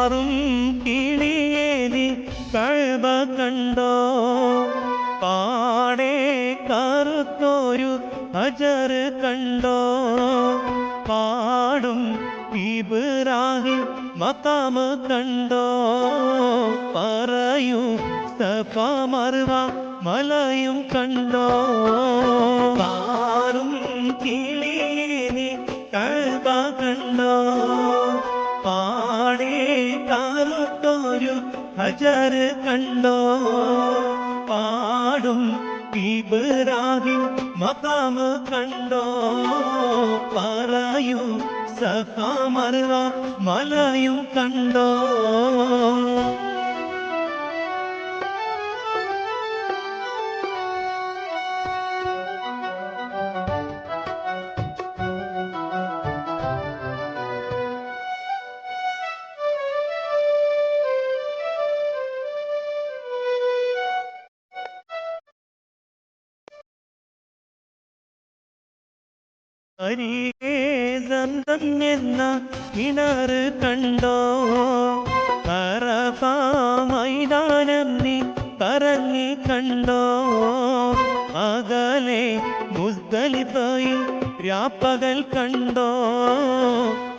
പാറും കിളിയേലി കഴുത കണ്ടോ? പാടെ കറുത്തൊരു അജർ കണ്ടോ? പാടും ഇബ്രാഹിം മക്കാമ് കണ്ടോ? പറയൂ സഫ മലയും കണ്ടോ? പാറും കിളിയേലി പാടേ കാലത്തൊരു ഹജർ കണ്ടോ? പാടും ഇബ്രാഹിം മകാമ് കണ്ടോ? പറയൂ സഫ മറുവ മലയും കണ്ടോ? എന്ന കിണറ് കണ്ടോ? നീ കറങ്ങി കണ്ടോ? അകലെ മുസ്തലിഫയിൽ രാപ്പകൽ കണ്ടോ?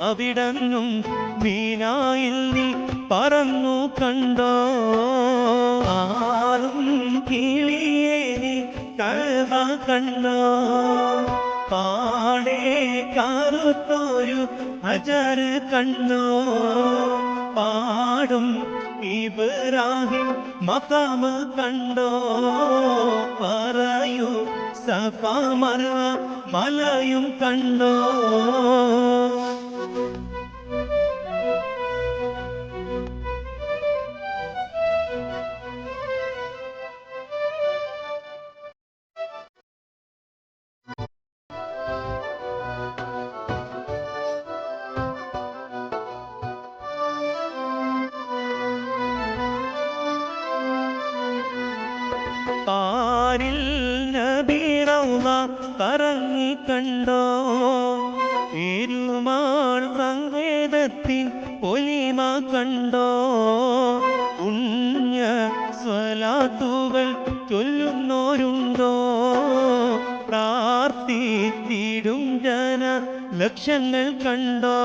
അവിടങ്ങും മീനായിൽ നീ പറന്നു കണ്ടോ? ആറും കിളിയേ നീ കണ്ടോ? പാടേ കറുത്തൊരു അജർ കണ്ണോ? പാടും ഇബ്രാഹിം മതാമ കണ്ടോ? പറയൂ സഫ മലയും കണ്ടോ? പാരിൽ നബീറവ പറഞ്ഞു കണ്ടോ? ഇരുമാൾ സംവേദത്തിൽ ഒലിമ കണ്ടോ? പുണ്യ സ്വലാത്തുകൾ ചൊല്ലുന്നോരുണ്ടോ പ്രാർത്ഥിച്ചിടും ജന ലക്ഷങ്ങൾ കണ്ടോ?